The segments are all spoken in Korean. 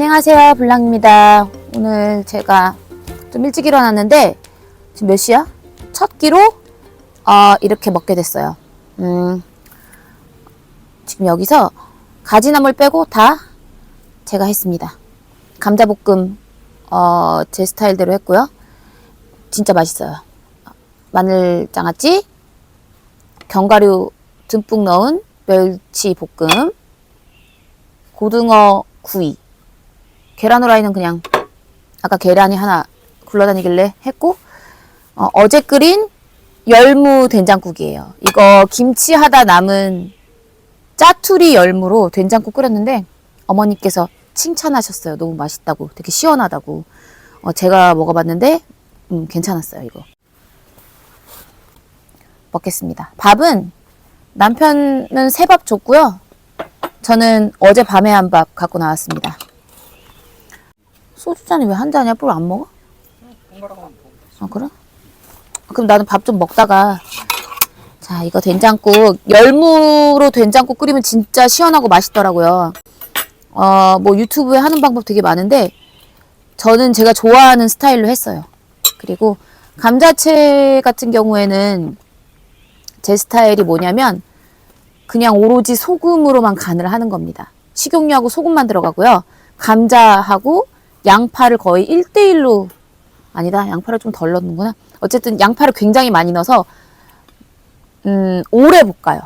안녕하세요 블랑입니다. 오늘 제가 좀 일찍 일어났는데 지금 몇 시야? 첫 끼로 어, 이렇게 먹게 됐어요. 음, 지금 여기서 가지나물 빼고 다 제가 했습니다. 감자볶음 어, 제 스타일대로 했고요. 진짜 맛있어요. 마늘 장아찌 견과류 듬뿍 넣은 멸치 볶음 고등어 구이 계란 후라이는 그냥 아까 계란이 하나 굴러다니길래 했고 어, 제 끓인 열무 된장국이에요. 이거 김치 하다 남은 짜투리 열무로 된장국 끓였는데 어머니께서 칭찬하셨어요. 너무 맛있다고, 되게 시원하다고. 어, 제가 먹어봤는데 음, 괜찮았어요. 이거 먹겠습니다. 밥은 남편은 새 밥 줬고요. 저는 어제 밤에 한 밥 갖고 나왔습니다. 소주잔이 왜 한 잔이야? 뿔 안 먹어? 아 그래? 그럼 나는 밥 좀 먹다가 자 이거 된장국 열무로 된장국 끓이면 진짜 시원하고 맛있더라고요. 어 뭐 유튜브에 하는 방법 되게 많은데 저는 제가 좋아하는 스타일로 했어요. 그리고 감자채 같은 경우에는 제 스타일이 뭐냐면 그냥 오로지 소금으로만 간을 하는 겁니다. 식용유하고 소금만 들어가고요. 감자하고 양파를 거의 1대1로 아니다. 양파를 좀 덜 넣는구나. 어쨌든 양파를 굉장히 많이 넣어서 음, 오래 볶아요.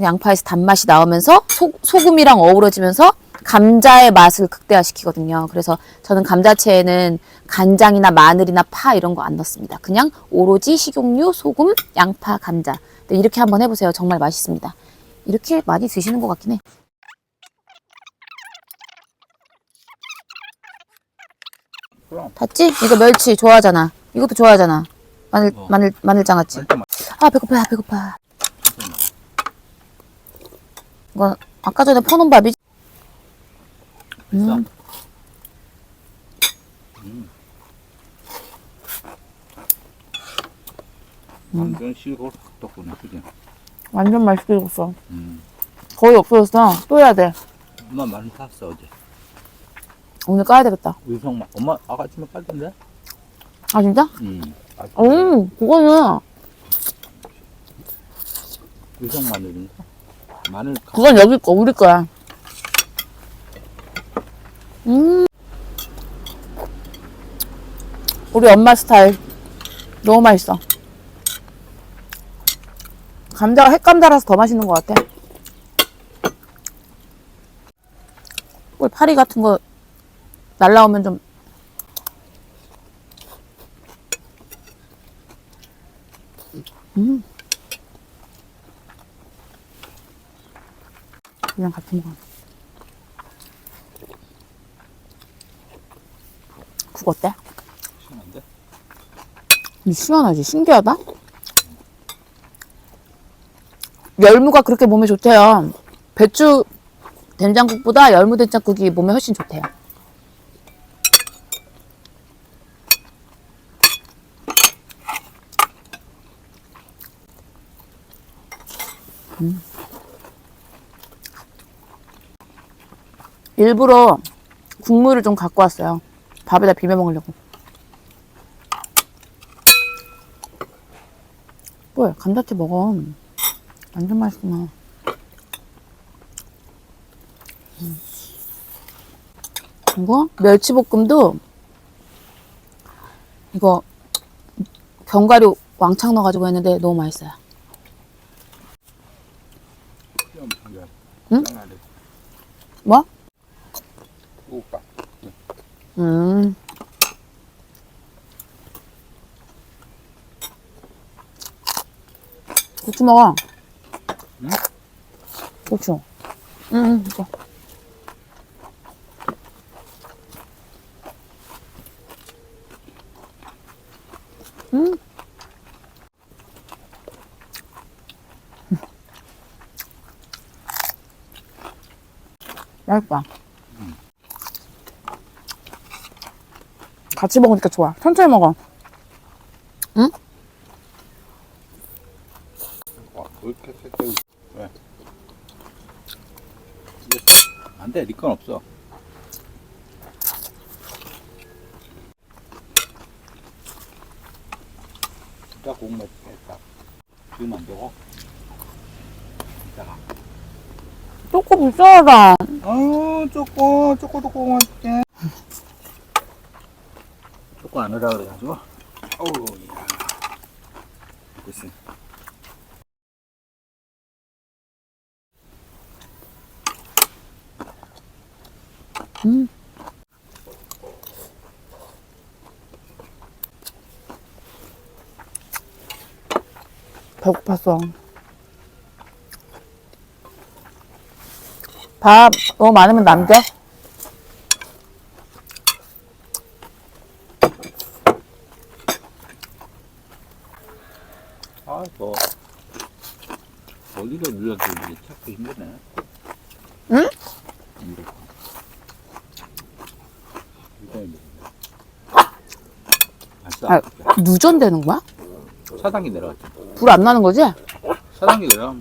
양파에서 단맛이 나오면서 소, 소금이랑 어우러지면서 감자의 맛을 극대화시키거든요. 그래서 저는 감자채에는 간장이나 마늘이나 파 이런 거 안 넣습니다. 그냥 오로지 식용유, 소금, 양파, 감자. 네, 이렇게 한번 해보세요. 정말 맛있습니다. 이렇게 많이 드시는 것 같긴 해. 그럼 봤지? 이거 멸치 좋아하잖아. 이것도 좋아하잖아. 마늘, 어. 마늘, 마늘 장아찌. 일단 막 아, 배고파, 배고파. 이건 아까 전에 퍼놓은 밥이지? 음, 완전 시골 덕분에 그지? 완전 맛있게 익었어. 음. 거의 없어졌어. 또 해야 돼. 엄마 많이 샀어 어제. 오늘 까야 되겠다. 의성 엄마 아가씨만 깔던데? 아, 진짜? 음. 아, 음, 그거는, 의성 마늘인가? 마늘 가- 그건 여기 거, 우리 거야. 음. 우리 엄마 스타일. 너무 맛있어. 감자가 핵감 달아서 더 맛있는 것 같아. 꿀 파리 같은 거 날라오면 좀. 음. 그냥 같이 먹어. 국 어때? 시원한데? 이 시원하지? 신기하다? 열무가 그렇게 몸에 좋대요. 배추 된장국보다 열무 된장국이 몸에 훨씬 좋대요. 음. 일부러 국물을 좀 갖고 왔어요. 밥에다 비벼 먹으려고. 뭘 감자채 먹어. 완전 맛있구나. 음. 이거 멸치볶음도 이거 견과류 왕창 넣어가지고 했는데 너무 맛있어요. 시험 한개 응? 뭐? 오빠. 음. 고추 먹어. 응? 고추. 응, 응, 이거. 맛있다. 같이 먹으니까 좋아. 천천히 먹어. 응? 안 돼, 니건 네 없어. 진짜 공맛 했다. 지금 안 되고. 이따가. 조금 비싸다. 어, 쪼꼬, 쪼꼬도 고구마게. 쪼꼬 안 오라 그래가지고. 어우, 야. 됐어. 음. 배고팠어. 밥 너무 많으면 남겨? 아, 또. 어디가 눌러서 이게 찾기 힘드네. 응? 아. 누전되는 거야? 사당이 내려갔지. 불 안 나는 거지? 사당이 내려가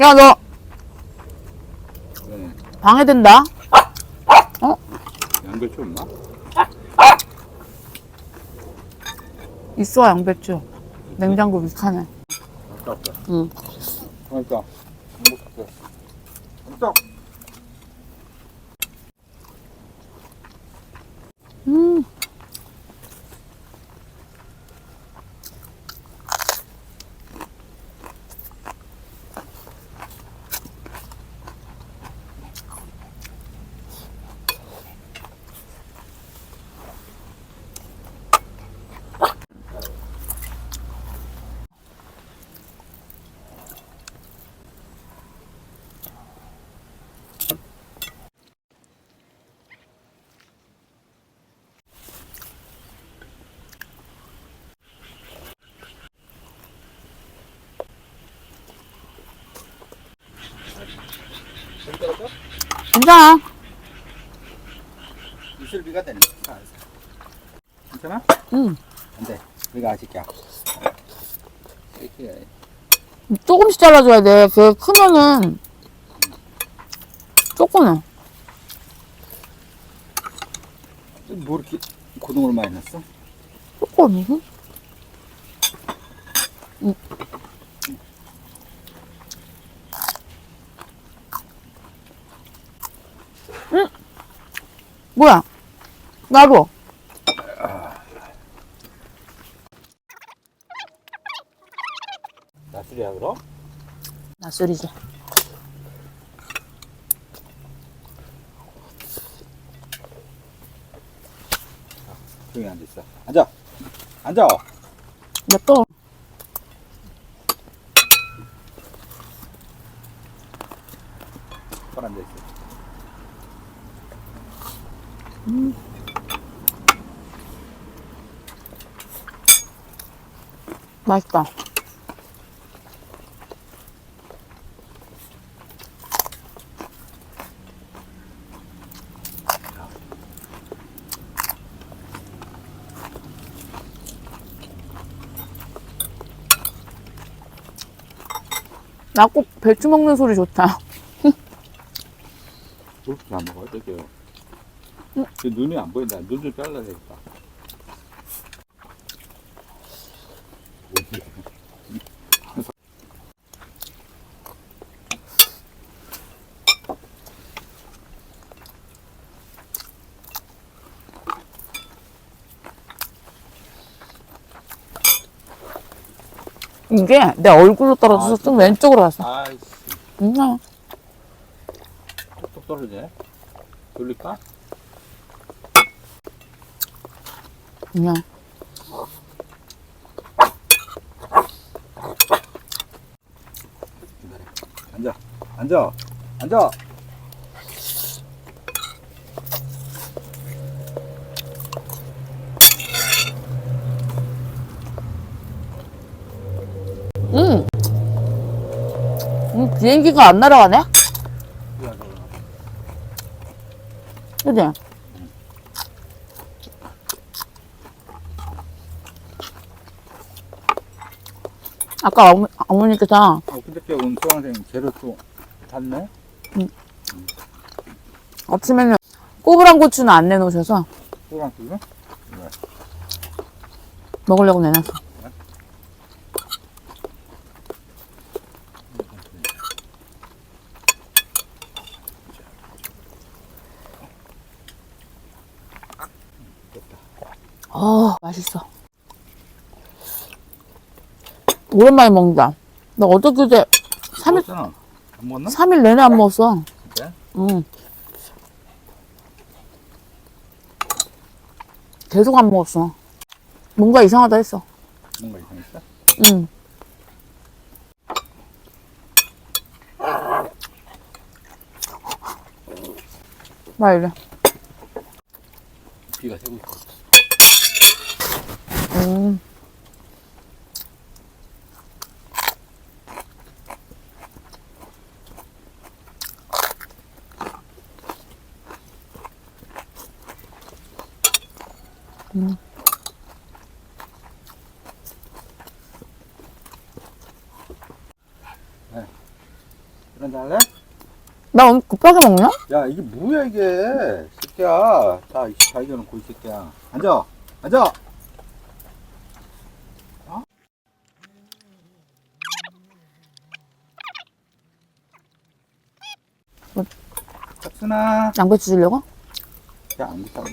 야, 너 네. 방해된다. 양배추 없나? 있어, 양배추. 냉장고 밑칸에. 응. 그러니까. 못 없다. 음. 괜찮아. 이슬비가 되네. 괜찮아? 응. 안 돼. 우리가. 이렇게. 조금씩 잘라줘야 돼. 그 크면은 조금은. 뭐 이렇게 고동을 많이 넣었어? 조금. 응. 응? 뭐야? 나도. 나술이야 그럼? 나술이지. 조용히 앉아 있어. 앉아. 앉아. 나 또. 뻔 앉아 있어. 맛있다. 나 꼭 배추 먹는 소리 좋다. 그렇게 안 먹어, 저기요. 그 눈이 안 보인다. 눈 좀 잘라야 되겠다. 이게 내 얼굴로 떨어져서 아, 좀 왼쪽으로 왔어. 아이씨, 응. 톡톡 떨어지네. 돌릴까? 그냥. 앉아. 앉아. 앉아. 응. 응, 비행기가 안 날아가네? 그지? 아까 어머, 어머니께서 어, 근데 온 수강생 재료 또 샀네? 아침에는 꼬부랑 고추는 안 내놓으셔서 소랑 끓여? 먹으려고 내놨어. 어, 맛있어. 오랜만에 먹는다. 나 어저께 3일, 먹었잖아. 안 먹었나? 3일 내내 안 먹었어. 진짜? 응. 계속 안 먹었어. 뭔가 이상하다 했어. 뭔가 이상했어? 응. 막 이래. 비가 새고 있어. 음. 이런 할래? 나 오늘 급하게 먹냐? 야 이게 뭐야 이게 새끼야 자 이씨 발견 놓고 이 새끼야 앉아 앉아 어? 뭐? 짝순아 양배추 주려고? 야안 됐다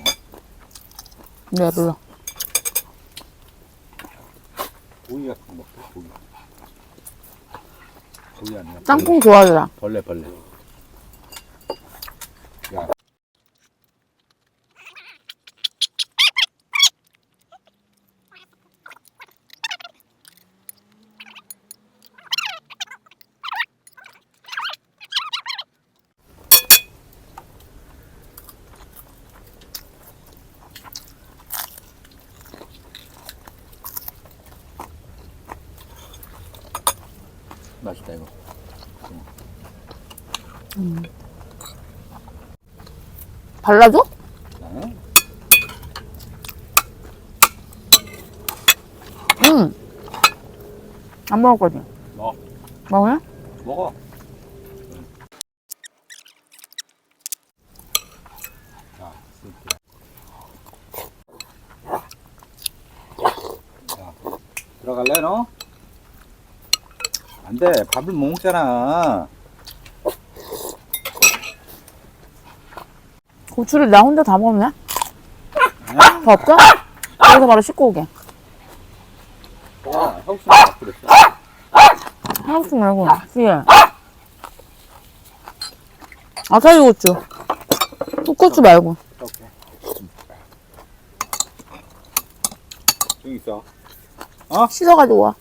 네, 몰라. 고기 같은 거 먹자 고기 아니야? 짱콩 좋아하더라. 벌레 벌레. 야 맛있다 이거 발라줘? 네? 응. 안 먹을 거지? 먹어 먹을래? 먹어. 자, 쓸게. 자, 들어갈래, 너? 안 돼, 밥을 못 먹잖아. 고추를 나 혼자 다 먹네? 더 없어? 여기서 바로 씻고 오게. 밥 그랬어. 한국식 말고, 뒤에. 아사리 고추. 풋고추 말고. 오케이. 여기 있어. 씻어가지고 와.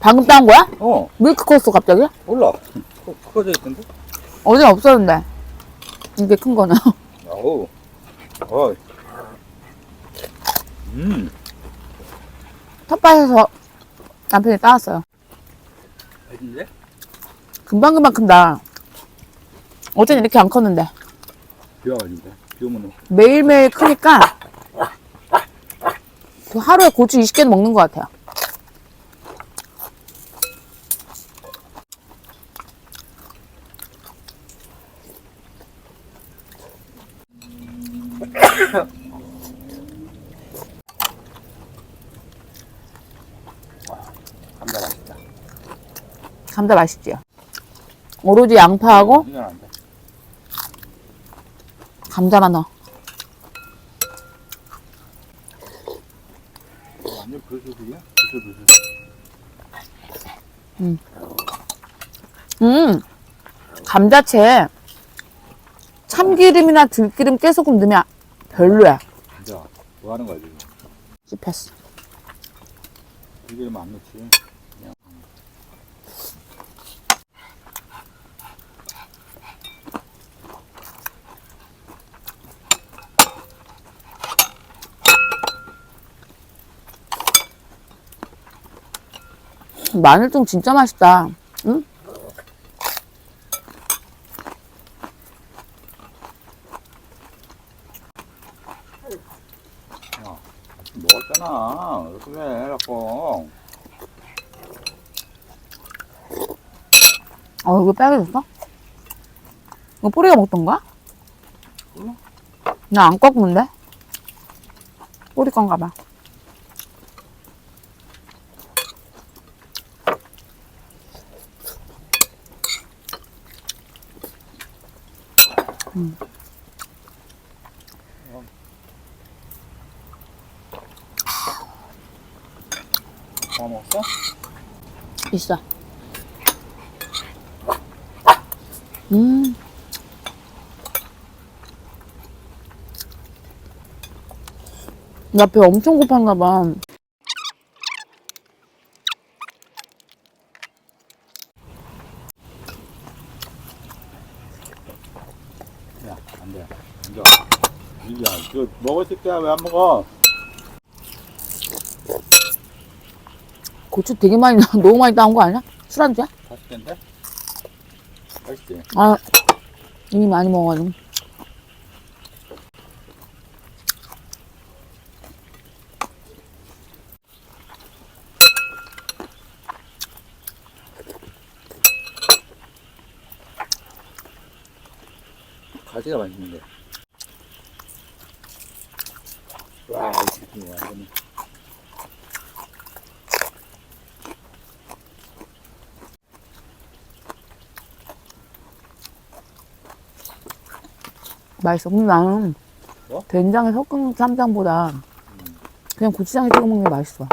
방금 따온 거야? 어, 밀크 컸어 갑자기? 몰라. 커, 커져 있던데? 어제 없었는데. 이게 큰 거는. 아우. 어. 음. 텃밭에서 남편이 따왔어요. 맛있는데? 금방금방 큰다. 어제는 이렇게 안 컸는데. 비 와가지고. 비 오면 매일매일 크니까 그 하루에 고추 20개는 먹는 것 같아요. 감자 맛있다. 감자 맛있지요? 오로지 양파하고 이건 안 돼. 감자만 넣어. 이거 완전? 불소불소. 음, 감자채 참기름이나 들기름 깨소금 넣으면 별로야. 진짜 뭐 하는 거야 지금? 씹혔어. 들기름 안 넣지. 그냥. 마늘종 진짜 맛있다. 응? 야, 먹었잖아. 이렇게 해, 자꾸. 어, 이거 빨개졌어? 이거 뿌리가 먹던 거야? 응? 나안 꺾는데? 뿌리 건가 봐. 다 먹었어? 있어. 음. 나 배 엄청 고팠나 봐. 야, 안 돼. 앉아. 이리야, 이거 먹을 새끼야, 왜 안 먹어? 고추 되게 많이 나, 너무 많이 나온 거 아니야? 술안주야? 맛있겠는데? 맛있지? 아, 이미 많이 먹어가지고. 가지가 맛있는데. 와, 이 새끼 완전히. 맛있어. 근데 나는 뭐? 된장에 섞은 쌈장보다 그냥 고추장에 찍어 먹는 게 맛있어.